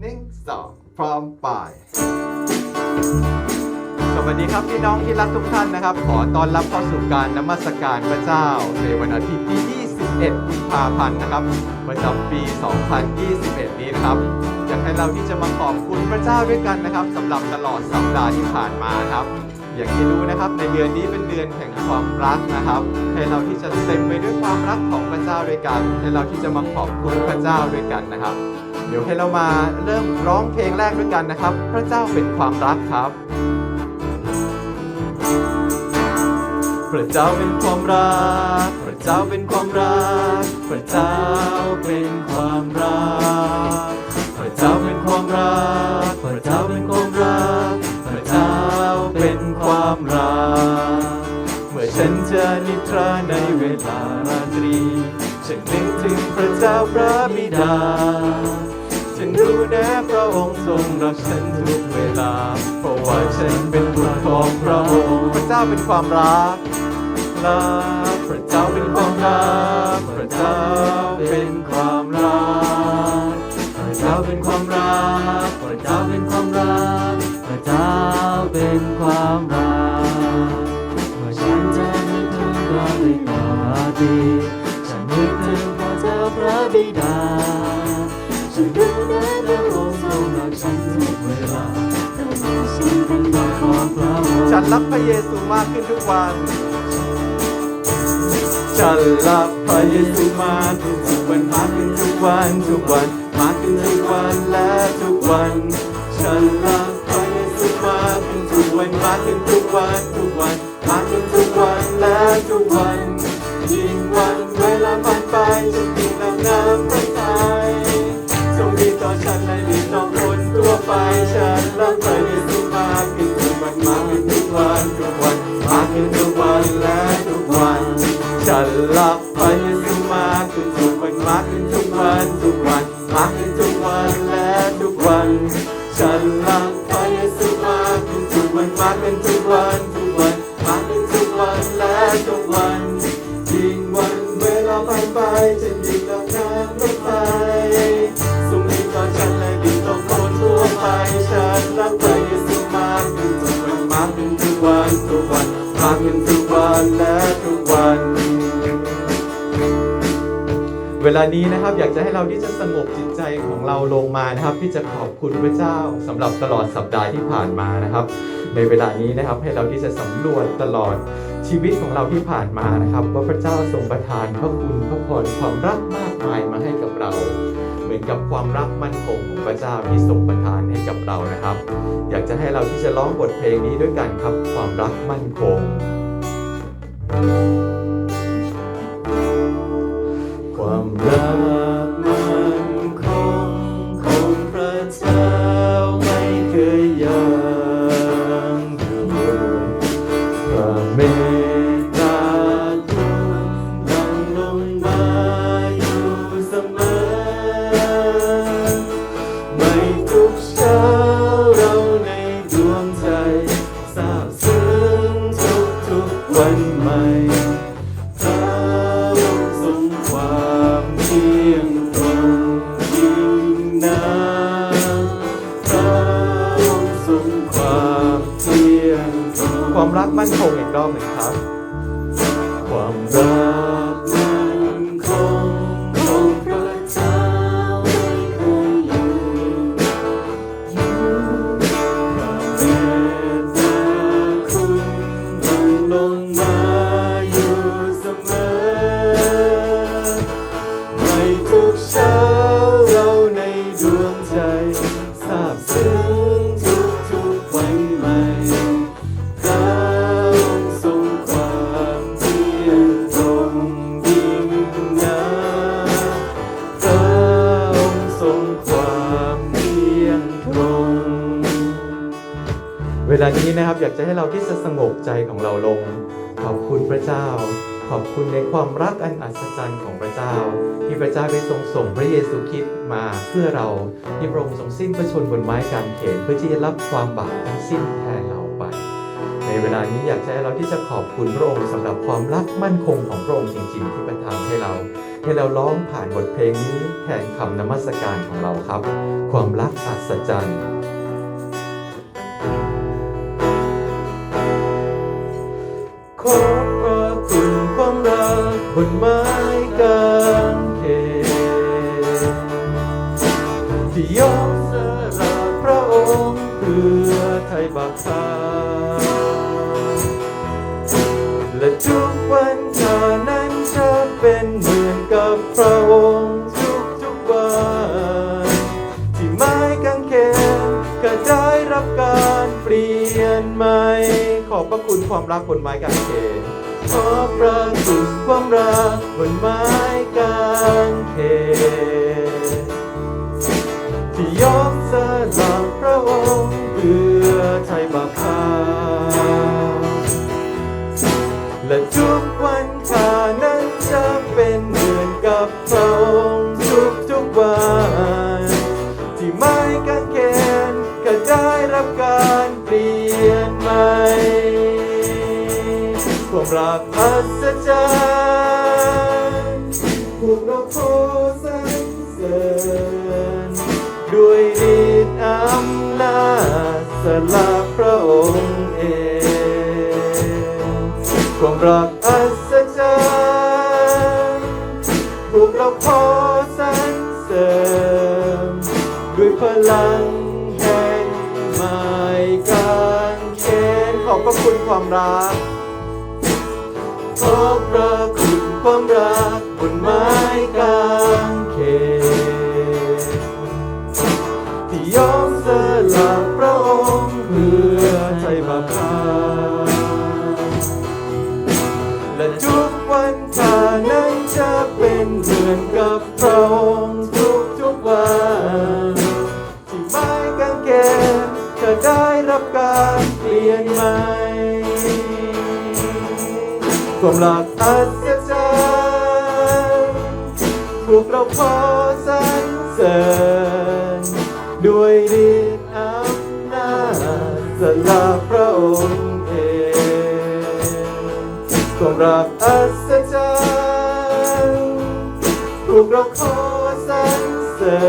หนึ่งสองพร้อมไปสวัสดีครับพี่น้องที่รักทุกท่านนะครับ ขอต้อนรับเข้าสู่การนมัสการพระเจ้า ในวันอาทิตย์ที่ 21 กุมภาพันธ์นะครับประจำปี 2021 นี้นะครับอยากให้เราที่จะมาขอบคุณพระเจ้าด้วยกันนะครับสำหรับตลอดสัปดาห์ที่ผ่านมาครับ อย่างที่รู้นะครับในเดือนนี้เป็นเดือนแห่งความรักนะครับ ให้เราที่จะเต็มไปด้วยความรักของพระเจ้าด้วยกัน ให้เราที่จะมาขอบคุณพระเจ้าด้วยกันนะครับ เดี๋ยวให้เรามาเริ่มร้องเพลงแรกด้วยกันนะครับ พระเจ้าเป็นความรักครับ พระเจ้าเป็นความรัก พระเจ้าเป็นความรัก พระเจ้าเป็นความรัก พระเจ้าเป็นความรัก พระเจ้าเป็นความรัก พระเจ้าเป็นความรัก เมื่อฉันจะนิทราในเวลาราตรีฉันนึกถึงพระเจ้าพระบิดา ทรงรักฉันทุกเวลา เพราะว่าฉันเป็นบุตรของพระองค์พระเจ้าเป็นความรักรักพระเจ้าเป็นความรักพระเจ้าเป็นความรักพระเจ้าเป็นความรักพระเจ้าเป็นความรักพระเจ้าเป็นความรักเมื่อฉันจะนึกถึงพระบิดาดีฉันนึกถึงพระเจ้าพระบิดา ระองค์ฉันรักพระเยซูมากขึ้นทุกวัน ฉันรักพระเยซูมากขึ้นทุกวันมากขึ้นทุกวันทุกวันมากขึ้นทุกวันและทุกวัน ฉันรักพระเยซูมากขึ้นทุกวันมากขึ้นทุกวันทุกวันมากขึ้นทุกวันและทุกวันยิ่งวันเวลาผ่านไปฉันยิ่งนำน้ำพระทัยทรงดีต่อฉันและดีต่อคนทั่วไปฉันรักพระเยซู ฉันรักพระเยซูมากขึ้นทุกวันมากขึ้นทุกวันทุกวันมากขึ้นทุกวันและทุกวันฉันรักพระ ลานี้นะครับอยากจะให้เราที่จะสงบจิตใจของเราลงมานะครับ ที่จะขอบคุณพระเจ้าสำหรับตลอดสัปดาห์ที่ผ่านมานะครับ ในเวลานี้นะครับให้เราที่จะสำรวจตลอดชีวิตของเราที่ผ่านมานะครับ ว่าพระเจ้าทรงประทานพระคุณพระพรความรักมากมายมาให้กับเรา เหมือนกับความรักมั่นคงของพระเจ้าที่ทรงประทานให้กับเรานะครับ อยากจะให้เราที่จะร้องบทเพลงนี้ด้วยกันครับความรักมั่นคงคว ความรักมั่นคงอีกรอบหนึ่งครับ ความรัก เวลานี้นะครับอยากจะให้เราที่จะสงบใจของเราลง ขอบคุณพระเจ้า ขอบคุณในความรักอันอัศจรรย์ของพระเจ้า ที่พระเจ้าได้ทรงส่งพระเยซูคริสต์มาเพื่อเราที่พระองค์ทรงสิ้นพระชนบนไม้กางเขนเพื่อที่จะรับความบาปทั้งสิ้นแทนเราไป ในเวลานี้อยากจะให้เราที่จะขอบคุณพระองค์สำหรับความรักมั่นคงของพระองค์จริง ๆ ที่ประทานให้เราให้เราร้องผ่านบทเพลงนี้แทนคำนมัสการของเราครับ ความรักอัศจรรย์ บาปทาและทุกวันเธอนั้นจะเป็นเหมือนกับพระองค์ทุกทุกๆวันที่ไม้กางเขนก็ได้รับการเปลี่ยนใหม่ ขอบพระคุณความรักบนไม้กางเขนขอบพระคุณความรักบนไม้กางเขนที่ยอมสละพระองค์ และทุกวันข้านั้นจะเป็นเหมือนกับพระองค์ทุกทุกๆวัน ที่ไม้กางเขนก็ได้รับการเปลี่ยนใหม่ความรักอัศจรรย์ สละพระองค์เองความรักอัศจรรย์พวกเราขอสรรเสริญด้วยพลังแห่งไม้กางเขนขอบพระคุณความรักขอบพระคุณความรักบนไม้กางเขน ไทยบาและทุกวันข้านั้นจะเป็นเหมือนกับพระองค์ทุกทุกๆวันที่ไม้กางเขนก็ได้รับการเปลี่ยนใหม่ความรักอัศจรรย์พวกเราขอสรรเสริญด้วยฤทธิ์อำนาจสละ รักอัศจรรย์พวกเราขอสรรเสริ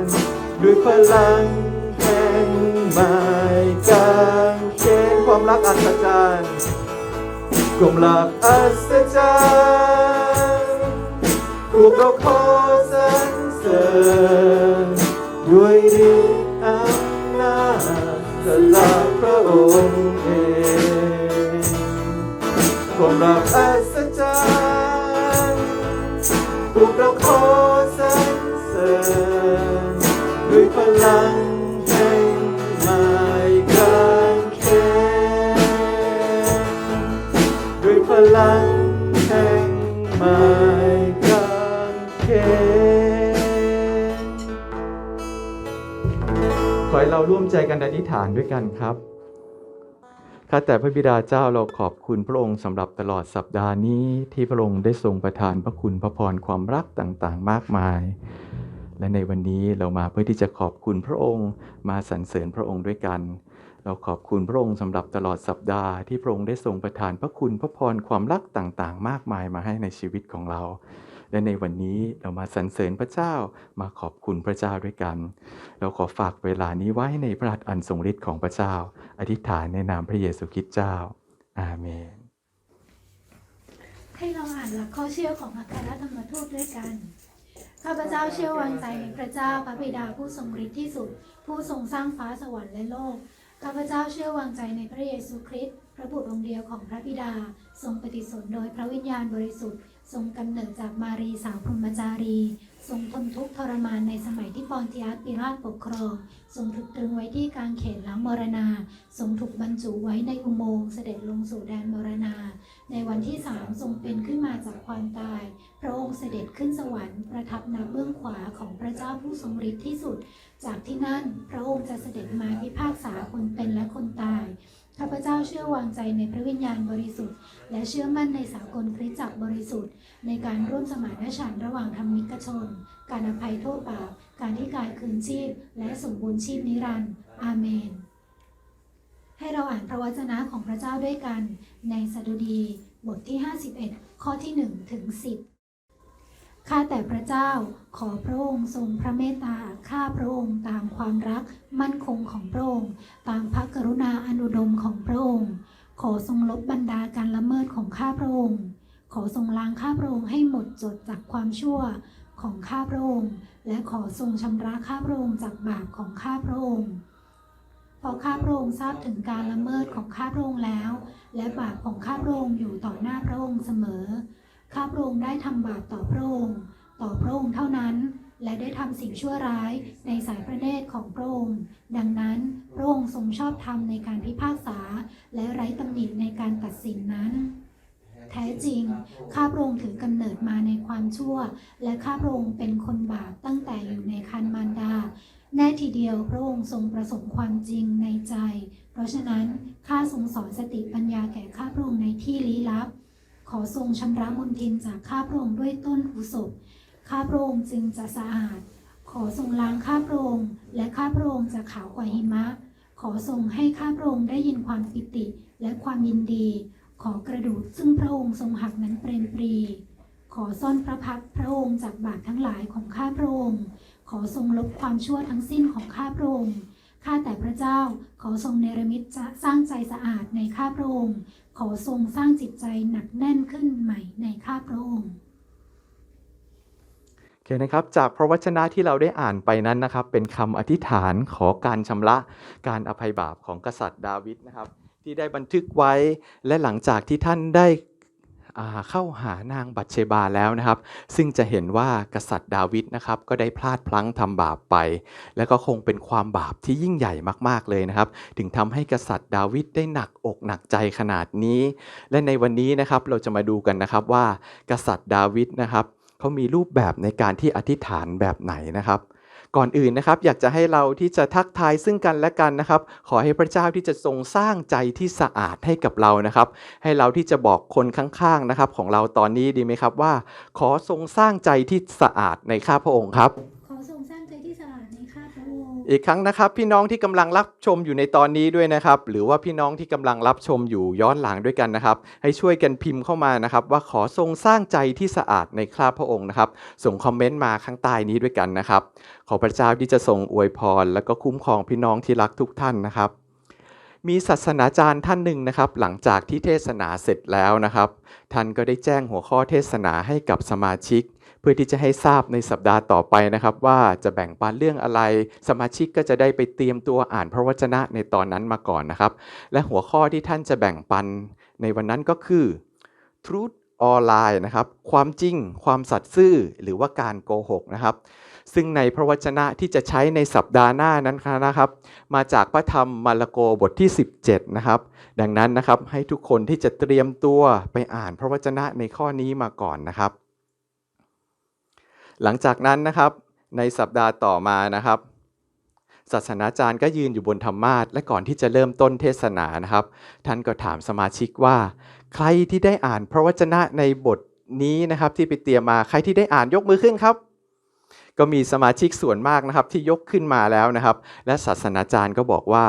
ญด้วยพลังแห่งไม้กางเขนความรักอัศจรรย์กลมหลักอัศจรรย์พวกเราขอสรรเสริญด้วยฤทธิ์อำนาจสละพระองค์เอง วามรักอัศจรรย์พวกเราขอสรรเสริญด้วยพลังแห่งไม้กางเขนด้วยพลังแห่งไม้กางเขนขอให้เราร่วมใจกันอธิษฐานด้วยกันครับ ข้าแต่พระบิดาเจ้าเราขอบคุณพระองค์สำหรับตลอดสัปดาห์นี้ที่พระองค์ได้ทรงประทานพระคุณพระพรความรักต่างๆ มากมาย และในวันนี้เรามาเพื่อที่จะขอบคุณพระองค์ มาสรรเสริญพระองค์ด้วยกัน เราขอบคุณพระองค์สำหรับตลอดสัปดาห์ที่พระองค์ได้ทรงประทานพระคุณพระพรความรักต่างๆ มากมายมาให้ในชีวิตของเรา และในวันนี้เรามาสรรเสริญพระเจ้ามาขอบคุณพระเจ้าด้วยกัน เราขอฝากเวลานี้ไว้ในพระหัตถ์อันทรงฤทธิ์ของพระเจ้า อธิษฐานในนามพระเยซูคริสต์เจ้า อาเมน ให้เราอ่านหลักข้อเชื่อของอัครธรรมทูตด้วยกันข้าพเจ้าเชื่อวางใจในพระเจ้าพระบิดาผู้ทรงฤทธิ์ที่สุด ผู้ทรงสร้างฟ้าสวรรค์และโลกข้าพเจ้าเชื่อวางใจในพระเยซูคริสต์พระบุตรองค์เดียวของพระบิดา ทรงปฏิสนโดยพระวิญญาณบริสุทธิ์ ทรงกำเนิดจากมารีสาวพรหมจารี ทรงทนทุกข์ทรมานในสมัยที่ปอนติอัสปิลาตปกครอง ทรงถูกตรึงไว้ที่กลางเขนหลังมรณา ทรงถูกบรรจุไว้ในอุโมงค์เสด็จลงสู่แดนมรณา ในวันที่สามทรงเป็นขึ้นมาจากความตาย พระองค์เสด็จขึ้นสวรรค์ประทับณเบื้องขวาของพระเจ้าผู้ทรงฤทธิ์ที่สุด จากที่นั่นพระองค์จะเสด็จมาพิพากษาคนเป็นและคนตาย ข้าพเจ้าเชื่อวางใจในพระวิญญาณบริสุทธิ์ และเชื่อมั่นในสากลคริสตจักรบริสุทธิ์ ในการร่วมสมานฉันท์ระหว่างธรรมิกชน การอภัยโทษบาปการที่กายคืนชีพ และสมบูรณ์ชีพนิรันดร์อาเมน ให้เราอ่านพระวจนะของพระเจ้าด้วยกัน ในสดุดีบทที่ 51 ข้อที่ 1 ถึง 10 ข้าแต่พระเจ้าขอพระองค์ทรงพระเมตตาข้าพระองค์ตามความรักมั่นคงของพระองค์ ตามพระกรุณาอนุดมของพระองค์ ขอทรงลบบรรดาการละเมิดของข้าพระองค์ ขอทรงล้างข้าพระองค์ให้หมดจดจากความชั่วของข้าพระองค์ และขอทรงชำระข้าพระองค์จากบาปของข้าพระองค์พราะข้าพระองค์ทราบถึงการละเมิดของข้าพระองค์แล้ว และบาปของข้าพระองค์อยู่ต่อหน้าพระองค์เสมอ ข้าพระองค์ได้ทำบาปต่อพระองค์ ต่อพระองค์เท่านั้น และได้ทำสิ่งชั่วร้ายในสายพระเนตรของพระองค์ ดังนั้นพระองค์ทรงชอบธรรมในการพิพากษา และไร้ตำหนิในการตัดสินนั้นแท้จริง ข้าพระองค์ถือกำเนิดมาในความชั่ว และข้าพระองค์เป็นคนบาปตั้งแต่อยู่ในคันมารดา แน่ทีเดียวพระองค์ทรงประสบความจริงในใจ เพราะฉะนั้นข้าทรงสอนสติปัญญาแก่ข้าพระองค์ในที่ลี้ลับ ขอทรงชำระมลทินจากข้าพระองค์ด้วยต้นอุศบข้าพระองค์จึงจะสะอาด ขอทรงล้างข้าพระองค์และข้าพระองค์จะขาวกว่าหิมะ ขอทรงให้ข้าพระองค์ได้ยินความปิติและความยินดี ขอกระดูกซึ่งพระองค์ทรงหักนั้นเปรมปรี ขอซ่อนพระพักพระองค์จากบาปทั้งหลายของข้าพระองค์ ขอทรงลบความชั่วทั้งสิ้นของข้าพระองค์ ข้าแต่พระเจ้าขอทรงเนรมิตจะสร้างใจสะอาดในข้าพระองค์ ขอทรงสร้างจิตใจหนักแน่นขึ้นใหม่ในข้าพระองค์โอเคนะครับจากพระวจนะที่เราได้อ่านไปนั้นนะครับ เป็นคำอธิษฐานขอการชำระการอภัยบาปของกษัตริย์ดาวิดนะครับ ที่ได้บันทึกไว้และหลังจากที่ท่านได้ เข้าหานางบัตเชบาแล้วนะครับ ซึ่งจะเห็นว่ากษัตริย์ดาวิดนะครับก็ได้พลาดพลั้งทำบาปไป และก็คงเป็นความบาปที่ยิ่งใหญ่มากๆเลยนะครับ ถึงทำให้กษัตริย์ดาวิดได้หนักอกหนักใจขนาดนี้ และในวันนี้นะครับเราจะมาดูกันนะครับว่า กษัตริย์ดาวิดนะครับเขามีรูปแบบในการที่อธิษฐานแบบไหนนะครับ ก่อนอื่นนะครับ อยากจะให้เราที่จะทักทายซึ่งกันและกันนะครับ ขอให้พระเจ้าที่จะทรงสร้างใจที่สะอาดให้กับเรานะครับ ให้เราที่จะบอกคนข้างๆนะครับ ของเราตอนนี้ดีไหมครับว่า ขอทรงสร้างใจที่สะอาดในข้าพระองค์ครับ อีกครั้งนะครับ พี่น้องที่กำลังรับชมอยู่ในตอนนี้ด้วยนะครับ หรือว่าพี่น้องที่กำลังรับชมอยู่ย้อนหลังด้วยกันนะครับ ให้ช่วยกันพิมพ์เข้ามานะครับ ว่าขอทรงสร้างใจที่สะอาดในข้าบพระองค์นะครับ ส่งคอมเมนต์มาข้างใต้นี้ด้วยกันนะครับ ขอพระเจ้าที่จะทรงอวยพร และก็คุ้มครองพี่น้องที่รักทุกท่านนะครับ มีศาสนาจารย์ท่านหนึ่งนะครับ หลังจากที่เทศนาเสร็จแล้วนะครับ ท่านก็ได้แจ้งหัวข้อเทศนาให้กับสมาชิก เพื่อที่จะให้ทราบในสัปดาห์ต่อไปนะครับ ว่าจะแบ่งปันเรื่องอะไร สมาชิกก็จะได้ไปเตรียมตัวอ่านพระวจนะในตอนนั้นมาก่อนนะครับ และหัวข้อที่ท่านจะแบ่งปันในวันนั้นก็คือ truth or lie นะครับ ความจริง ความสัตย์ซื่อ หรือว่าการโกหกนะครับ ซึ่งในพระวจนะที่จะใช้ในสัปดาห์หน้านั้นนะครับ มาจากพระธรรมมาระโกบทที่ 17 นะครับ ดังนั้นนะครับให้ทุกคนที่จะเตรียมตัวไปอ่านพระวจนะในข้อนี้มาก่อนนะครับ หลังจากนั้นนะครับในสัปดาห์ต่อมานะครับศาสนาจารย์ก็ยืนอยู่บนธรรมาสและก่อนที่จะเริ่มต้นเทศนานะครับ ท่านก็ถามสมาชิกว่า ใครที่ได้อ่านพระวจนะในบทนี้นะครับที่ไปเตรียมมาใครที่ได้อ่านยกมือขึ้นครับ ก็มีสมาชิกส่วนมากนะครับที่ยกขึ้นมาแล้วนะครับ และศาสนาจารย์ก็บอกว่า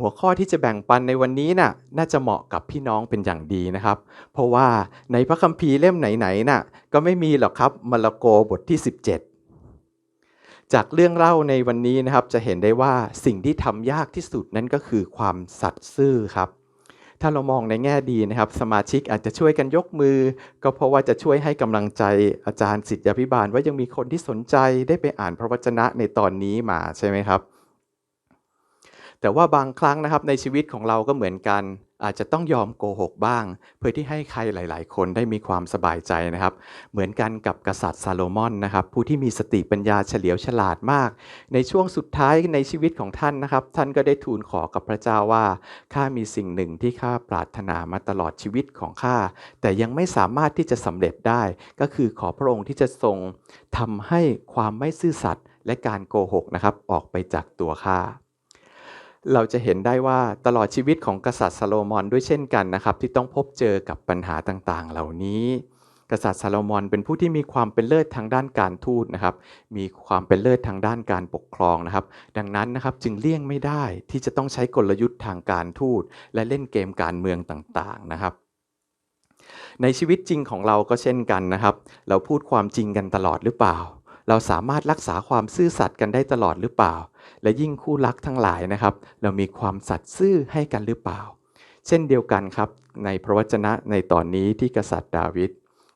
หัวข้อที่จะแบ่งปันในวันนี้น่ะน่าจะเหมาะกับพี่น้องเป็นอย่างดีนะครับ เพราะว่าในพระคัมภีร์เล่มไหนๆน่ะก็ไม่มีหรอกครับมาระโกบทที่ 17 จากเรื่องเล่าในวันนี้นะครับ จะเห็นได้ว่าสิ่งที่ทำยากที่สุดนั่นก็คือความสัตย์ซื่อครับ ถ้าเรามองในแง่ดีนะครับ สมาชิกอาจจะช่วยกันยกมือ ก็เพราะว่าจะช่วยให้กำลังใจอาจารย์สิทธยาพิบาล ว่ายังมีคนที่สนใจได้ไปอ่านพระวจนะในตอนนี้มาใช่ไหมครับ แต่ว่าบางครั้งนะครับในชีวิตของเราก็เหมือนกัน อาจจะต้องยอมโกหกบ้าง เพื่อที่ให้ใครหลาย ๆ คนได้มีความสบายใจนะครับ เหมือนกันกับกษัตริย์ซาโลมอนนะครับ ผู้ที่มีสติปัญญาเฉลียวฉลาดมาก ในช่วงสุดท้ายในชีวิตของท่านนะครับ ท่านก็ได้ทูลขอกับพระเจ้าว่าข้ามีสิ่งหนึ่งที่ข้าปรารถนามาตลอดชีวิตของข้าแต่ยังไม่สามารถที่จะสำเร็จได้ ก็คือขอพระองค์ที่จะทรงทำให้ความไม่ซื่อสัตย์และการโกหกนะครับออกไปจากตัวข้า เราจะเห็นได้ว่าตลอดชีวิตของกษัตริย์ซาโลมอนด้วยเช่นกันนะครับ ที่ต้องพบเจอกับปัญหาต่างๆ เหล่านี้ กษัตริย์ซาโลมอนเป็นผู้ที่มีความเป็นเลิศทางด้านการทูตนะครับ มีความเป็นเลิศทางด้านการปกครองนะครับ ดังนั้นนะครับจึงเลี่ยงไม่ได้ที่จะต้องใช้กลยุทธ์ทางการทูต และเล่นเกมการเมืองต่างๆนะครับในชีวิตจริงของเราก็เช่นกันนะครับ เราพูดความจริงกันตลอดหรือเปล่า เราสามารถรักษาความซื่อสัตย์กันได้ตลอดหรือเปล่า และยิ่งคู่รักทั้งหลายนะครับ เรามีความสัตย์ซื่อให้กันหรือเปล่า เช่นเดียวกันครับ ในพระวจนะในตอนนี้ที่กษัตริย์ดาวิด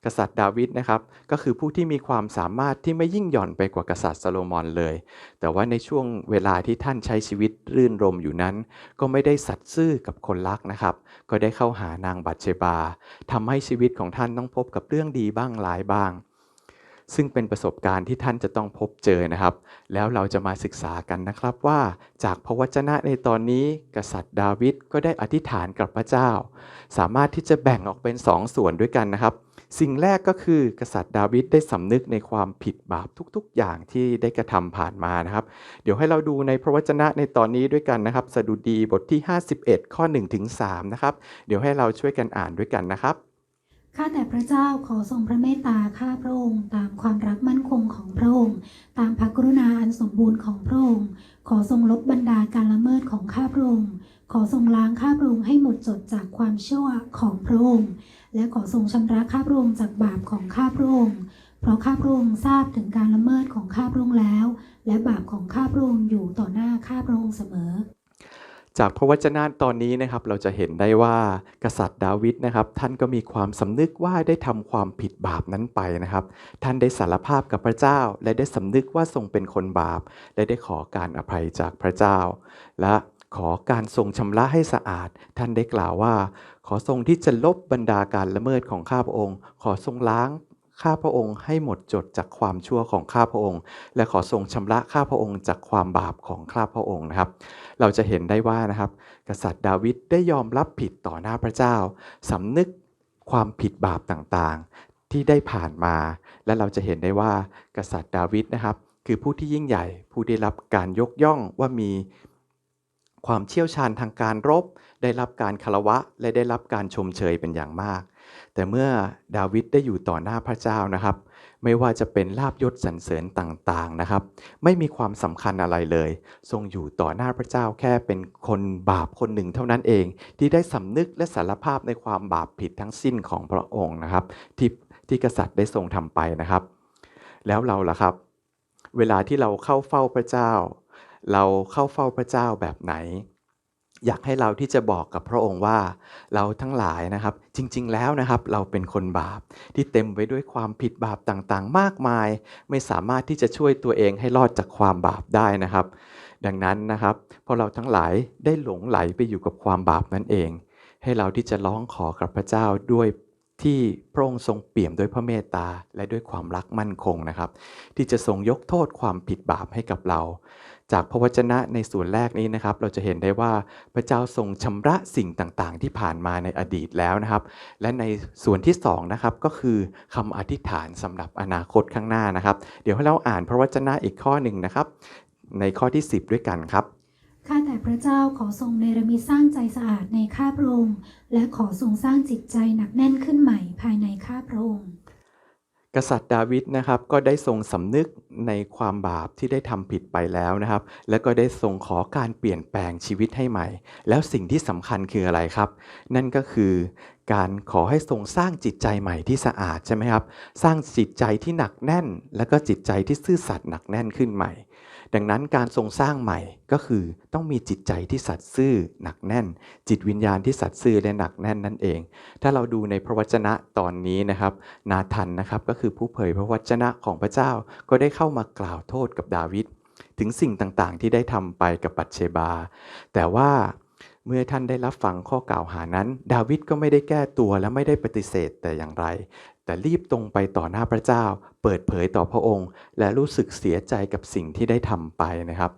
กษัตริย์ดาวิดนะครับก็คือผู้ที่มีความสามารถที่ไม่ยิ่งหย่อนไปกว่ากษัตริย์ซาโลมอนเลย แต่ว่าในช่วงเวลาที่ท่านใช้ชีวิตรื่นรมอยู่นั้น ก็ไม่ได้สัตย์ซื่อกับคนรักนะครับ ก็ได้เข้าหานางบัตเชบาทำให้ชีวิตของท่านต้องพบกับเรื่องดีบ้างร้ายบ้าง ซึ่งเป็นประสบการณ์ที่ท่านจะต้องพบเจอนะครับ แล้วเราจะมาศึกษากันนะครับว่า จากพระวจนะในตอนนี้กษัตริย์ดาวิดก็ได้อธิษฐานกับพระเจ้า สามารถที่จะแบ่งออกเป็นสองส่วนด้วยกันนะครับ สิ่งแรกก็คือกษัตริย์ดาวิดได้สำนึกในความผิดบาปทุกๆ อย่างที่ได้กระทำผ่านมานะครับ เดี๋ยวให้เราดูในพระวจนะในตอนนี้ด้วยกันนะครับ สดุดีบทที่ 51 ข้อ1ถึง3นะครับ เดี๋ยวให้เราช่วยกันอ่านด้วยกันนะครับ ข้าแต่พระเจ้าขอทรงพระเมตตาข้าพระองค์ ตามความรักมั่นคงของพระองค์ ตามพระกรุณาอันสมบูรณ์ของพระองค์ ขอทรงลบบรรดาการละเมิดของข้าพระองค์ ขอทรงล้างข้าพระองค์ให้หมดจดจากความชั่วของพระองค์ และขอทรงชำระข้าพระองค์จากบาปของข้าพระองค์ เพราะข้าพระองค์ทราบถึงการละเมิดของข้าพระองค์แล้ว และบาปของข้าพระองค์อยู่ต่อหน้าข้าพระองค์เสมอ จากพระวจนะตอนนี้นะครับเราจะเห็นได้ว่ากษัตริย์ดาวิดนะครับ ท่านก็มีความสำนึกว่าได้ทำความผิดบาปนั้นไปนะครับ ท่านได้สารภาพกับพระเจ้า และได้สำนึกว่าทรงเป็นคนบาป และได้ขอการอภัยจากพระเจ้า และขอการทรงชำระให้สะอาด ท่านได้กล่าวว่า ขอทรงที่จะลบบรรดาการละเมิดของข้าพระองค์ ขอทรงล้าง ข้าพระองค์ให้หมดจดจากความชั่วของข้าพระองค์ และขอทรงชำระข้าพระองค์จากความบาปของข้าพระองค์นะครับ เราจะเห็นได้ว่านะครับ กษัตริย์ดาวิดได้ยอมรับผิดต่อหน้าพระเจ้าสำนึกความผิดบาปต่างๆ ที่ได้ผ่านมา และเราจะเห็นได้ว่ากษัตริย์ดาวิดนะครับ คือผู้ที่ยิ่งใหญ่ผู้ได้รับการยกย่องว่ามีความเชี่ยวชาญทางการรบ ได้รับการคารวะ และได้รับการชมเชยเป็นอย่างมาก แต่เมื่อดาวิดได้อยู่ต่อหน้าพระเจ้านะครับ ไม่ว่าจะเป็นลาบยศสรรเสริญต่างๆนะครับ ไม่มีความสำคัญอะไรเลย ทรงอยู่ต่อหน้าพระเจ้าแค่เป็นคนบาปคนหนึ่งเท่านั้นเอง ที่ได้สำนึกและสารภาพในความบาปผิดทั้งสิ้นของพระองค์นะครับ ที่ที่กษัตริย์ได้ทรงทำไปนะครับ แล้วเราล่ะครับ เวลาที่เราเข้าเฝ้าพระเจ้า เราเข้าเฝ้าพระเจ้าแบบไหน อยากให้เราที่จะบอกกับพระองค์ว่า เราทั้งหลายนะครับ จริง ๆ แล้วนะครับ เราเป็นคนบาปที่เต็มไปด้วยความผิดบาปต่างๆ มากมาย ไม่สามารถที่จะช่วยตัวเองให้รอดจากความบาปได้นะครับ ดังนั้นนะครับพอเราทั้งหลายได้หลงไหลไปอยู่กับความบาปนั่นเอง ให้เราที่จะร้องขอกับพระเจ้าด้วยที่พระองค์ทรงเปี่ยมด้วยพระเมตตาและด้วยความรักมั่นคงนะครับ ที่จะทรงยกโทษความผิดบาปให้กับเรา จากพระวจนะในส่วนแรกนี้นะครับ เราจะเห็นได้ว่าพระเจ้าทรงชำระสิ่งต่างๆ ที่ผ่านมาในอดีตแล้วนะครับ และในส่วนที่สองนะครับก็คือคำอธิษฐานสำหรับอนาคตข้างหน้านะครับ เดี๋ยวให้เราอ่านพระวจนะอีกข้อหนึ่งนะครับ ในข้อที่ 10 ด้วยกันครับข้าแต่พระเจ้าขอทรงเนรมิตสร้างใจสะอาดในข้าพระองค์ และขอทรงสร้างจิตใจหนักแน่นขึ้นใหม่ภายในข้าพระองค์ กษัตริย์ดาวิดนะครับก็ได้ทรงสำนึกในความบาปที่ได้ทำผิดไปแล้วนะครับ แล้วก็ได้ทรงขอการเปลี่ยนแปลงชีวิตให้ใหม่ แล้วสิ่งที่สำคัญคืออะไรครับ นั่นก็คือการขอให้ทรงสร้างจิตใจใหม่ที่สะอาดใช่ไหมครับ สร้างจิตใจที่หนักแน่น แล้วก็จิตใจที่ซื่อสัตย์หนักแน่นขึ้นใหม่ ดังนั้นการทรงสร้างใหม่ก็คือต้องมีจิตใจที่สัตย์ซื่อหนักแน่น จิตวิญญาณที่สัตย์ซื่อและหนักแน่นนั่นเอง ถ้าเราดูในพระวจนะตอนนี้นะครับนาธันนะครับก็คือผู้เผยพระวจนะของพระเจ้าก็ได้เข้ามากล่าวโทษกับดาวิดถึงสิ่งต่างๆ ที่ได้ทำไปกับปัตเชบา แต่ว่าเมื่อท่านได้รับฟังข้อกล่าวหานั้น ดาวิดก็ไม่ได้แก้ตัวและไม่ได้ปฏิเสธแต่อย่างไร แต่รีบตรงไปต่อหน้าพระเจ้า เปิดเผยต่อพระองค์ และรู้สึกเสียใจกับสิ่งที่ได้ทำไปนะครับ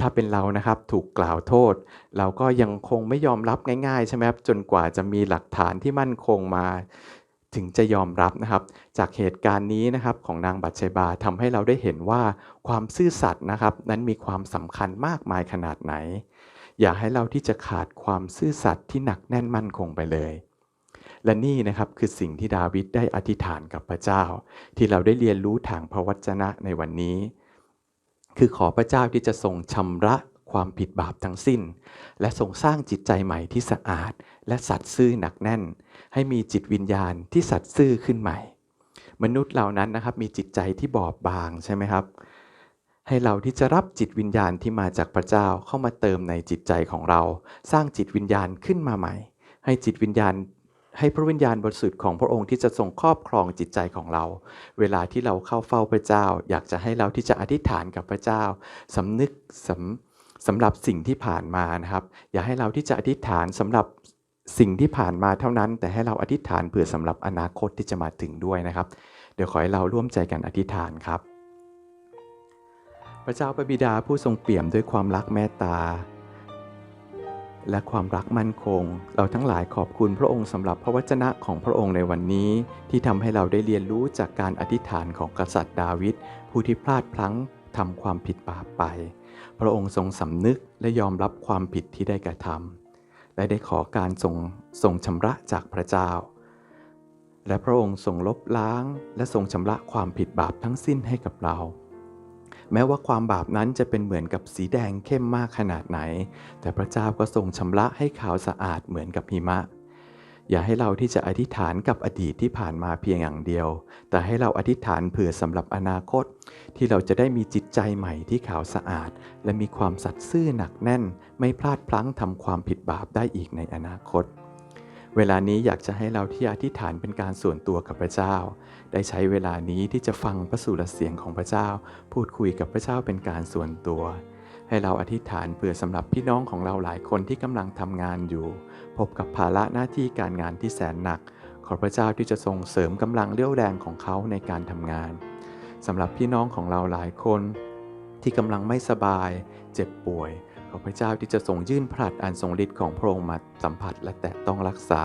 ถ้าเป็นเรานะครับถูกกล่าวโทษ เราก็ยังคงไม่ยอมรับง่ายๆใช่ไหมครับจนกว่าจะมีหลักฐานที่มั่นคงมาถึงจะยอมรับนะครับ จากเหตุการณ์นี้นะครับของนางบัตเชบาทำให้เราได้เห็นว่าความซื่อสัตย์นะครับนั้นมีความสำคัญมากมายขนาดไหน อย่าให้เราที่จะขาดความซื่อสัตย์ที่หนักแน่นมั่นคงไปเลย และนี่นะครับคือสิ่งที่ดาวิดได้อธิษฐานกับพระเจ้า ที่เราได้เรียนรู้ทางพระวจนะในวันนี้ คือขอพระเจ้าที่จะทรงชำระความผิดบาปทั้งสิ้น และทรงสร้างจิตใจใหม่ที่สะอาด และสัตย์ซื่อหนักแน่น ให้มีจิตวิญญาณที่สัตย์ซื่อขึ้นใหม่ มนุษย์เหล่านั้นนะครับมีจิตใจที่บอบบางใช่ไหมครับ ให้เราที่จะรับจิตวิญญาณที่มาจากพระเจ้าเข้ามาเติมในจิตใจของเรา สร้างจิตวิญญาณขึ้นมาใหม่ ให้จิตวิญญาณ ให้พระวิญญาณบริสุทธิ์ของพระองค์ที่จะทรงครอบครองจิตใจของเรา เวลาที่เราเข้าเฝ้าพระเจ้า อยากจะให้เราที่จะอธิษฐานกับพระเจ้าสำนึกสำสำหรับสิ่งที่ผ่านมานะครับ อย่าให้เราที่จะอธิษฐานสำหรับสิ่งที่ผ่านมาเท่านั้น แต่ให้เราอธิษฐานเผื่อสำหรับอนาคตที่จะมาถึงด้วยนะครับ เดี๋ยวขอให้เราร่วมใจกันอธิษฐานครับ พระเจ้าพระบิดาผู้ทรงเปี่ยมด้วยความรักเมตตา และความรักมั่นคง เราทั้งหลายขอบคุณพระองค์สำหรับพระวจนะของพระองค์ในวันนี้ ที่ทำให้เราได้เรียนรู้จากการอธิษฐานของกษัตริย์ดาวิดผู้ที่พลาดพลั้งทำความผิดบาปไป พระองค์ทรงสำนึกและยอมรับความผิดที่ได้กระทำและได้ขอการทรงทรงชำระจากพระเจ้า และพระองค์ทรงลบล้าง และทรงชำระความผิดบาปทั้งสิ้นให้กับเรา แม้ว่าความบาปนั้นจะเป็นเหมือนกับสีแดงเข้มมากขนาดไหน แต่พระเจ้าก็ทรงชำระให้ขาวสะอาดเหมือนกับหิมะ อย่าให้เราที่จะอธิษฐานกับอดีตที่ผ่านมาเพียงอย่างเดียว แต่ให้เราอธิษฐานเผื่อสำหรับอนาคต ที่เราจะได้มีจิตใจใหม่ที่ขาวสะอาด และมีความสัตย์ซื่อหนักแน่น ไม่พลาดพลั้งทำความผิดบาปได้อีกในอนาคต เวลานี้อยากจะให้เราที่อธิษฐานเป็นการส่วนตัวกับพระเจ้า ได้ใช้เวลานี้ที่จะฟังพระสุรเสียงของพระเจ้า พูดคุยกับพระเจ้าเป็นการส่วนตัว ให้เราอธิษฐานเผื่อสำหรับพี่น้องของเราหลายคนที่กำลังทำงานอยู่ พบกับภาระหน้าที่การงานที่แสนหนัก ขอพระเจ้าที่จะทรงเสริมกำลังเรี่ยวแรงของเขาในการทำงานสำหรับพี่น้องของเราหลายคน ที่กำลังไม่สบาย เจ็บป่วย ขอพระเจ้าที่จะทรงยื่นพระหัตถ์อันทรงฤทธิ์ของพระองค์มาสัมผัสและแตะต้องรักษา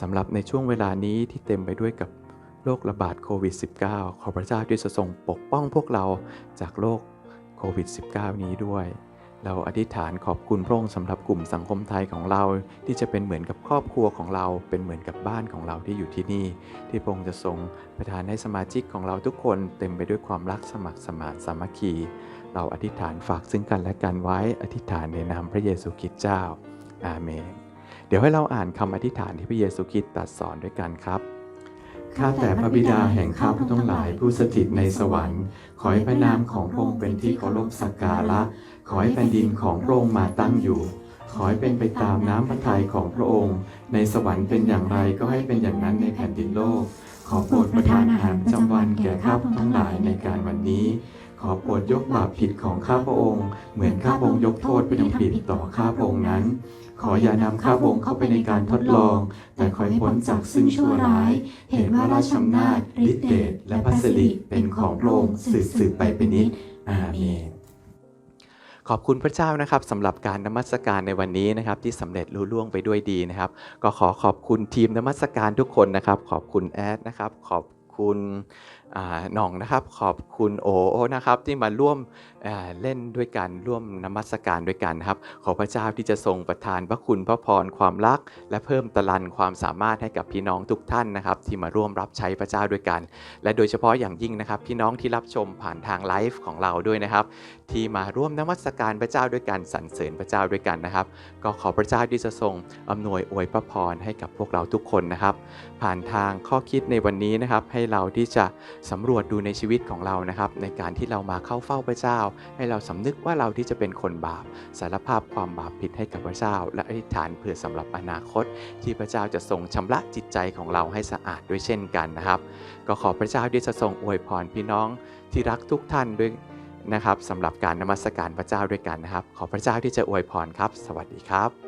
สำหรับในช่วงเวลานี้ที่เต็มไปด้วยกับโรคระบาดโควิด -19 ขอพระเจ้าที่จะทรงปกป้องพวกเราจากโรคโควิด -19 นี้ด้วย เราอธิษฐานขอบคุณพระองค์สำหรับกลุ่มสังคมไทยของเรา ที่จะเป็นเหมือนกับครอบครัวของเรา เป็นเหมือนกับบ้านของเราที่อยู่ที่นี่ ที่พระองค์จะทรงประทานให้สมาชิกของเราทุกคนเต็มไปด้วยความรักสมัครสมานสามัคคี เราอธิษฐานฝากซึ่งกันและกันไว้อธิษฐานในนามพระเยซูคริสต์เจ้า อาเมน เดี๋ยวให้เราอ่านคำอธิษฐานที่พระเยซูคริสต์ตรัสสอนด้วยกันครับข้าแต่พระบิดาแห่งข้าพระทั้งหลายผู้สถิตในสวรรค์ ขอให้พระนามของพระองค์เป็นที่เคารพสักการะ ขอให้แผ่นดินของพระองค์มาตั้งอยู่ ขอให้เป็นไปตามน้ำพระทัยของพระองค์ ในสวรรค์เป็นอย่างไรก็ให้เป็นอย่างนั้นในแผ่นดินโลก ขอโปรดประทานอาหารประจำวันแก่ข้าพระทั้งหลายในการวันนี้ อโปรดยกบาปผิดของข้าพระองค์ เหมือนข้าพระองค์ยกโทษผู้ทำผิดต่อข้าพระองค์นั้น ขออย่านำข้าพระองค์เข้าไปในการทดลอง แต่ขอให้พ้นจากซึ่งชั่วร้าย เห็นว่าราชอำนาจฤทธิเดชและพระสิริเป็นของพระองค์สืบสืบไปเป็นนิจอาเมนขอบคุณพระเจ้านะครับสำหรับการนมัสการในวันนี้นะครับ ที่สำเร็จลุล่วงไปด้วยดีนะครับ ก็ขอขอบคุณทีมนมัสการทุกคนนะครับ ขอบคุณแอดนะครับ ขอบคุณ หน่องนะครับ ขอบคุณโอนะครับที่มาร่วม เล่นด้วยกันร่วมนมัสการด้วยกันครับ ขอพระเจ้าที่จะทรงประทานพระคุณพระพรความรัก และเพิ่มตะลันความสามารถให้กับพี่น้องทุกท่านนะครับ ที่มาร่วมรับใช้พระเจ้าด้วยกัน และโดยเฉพาะอย่างยิ่งนะครับ พี่น้องที่รับชมผ่านทางไลฟ์ของเราด้วยนะครับ ที่มาร่วมนมัสการพระเจ้าด้วยกันสรรเสริญพระเจ้าด้วยกันนะครับ ก็ขอพระเจ้าที่จะทรงอำนวยอวยพระพรให้กับพวกเราทุกคนนะครับ ผ่านทางข้อคิดในวันนี้นะครับ ให้เราที่จะสำรวจดูในชีวิตของเรานะครับ ในการที่เรามาเข้าเฝ้าพระเจ้าให้เราสำนึกว่าเราที่จะเป็นคนบาป สารภาพความบาปผิดให้กับพระเจ้า และอธิษฐานเผื่อสำหรับอนาคต ที่พระเจ้าจะทรงชำระจิตใจของเราให้สะอาดด้วยเช่นกันนะครับ ก็ขอพระเจ้าที่จะทรงอวยพรพี่น้องที่รักทุกท่านด้วยนะครับสำหรับการนมัสการพระเจ้าด้วยกันนะครับ ขอพระเจ้าที่จะอวยพรครับ สวัสดีครับ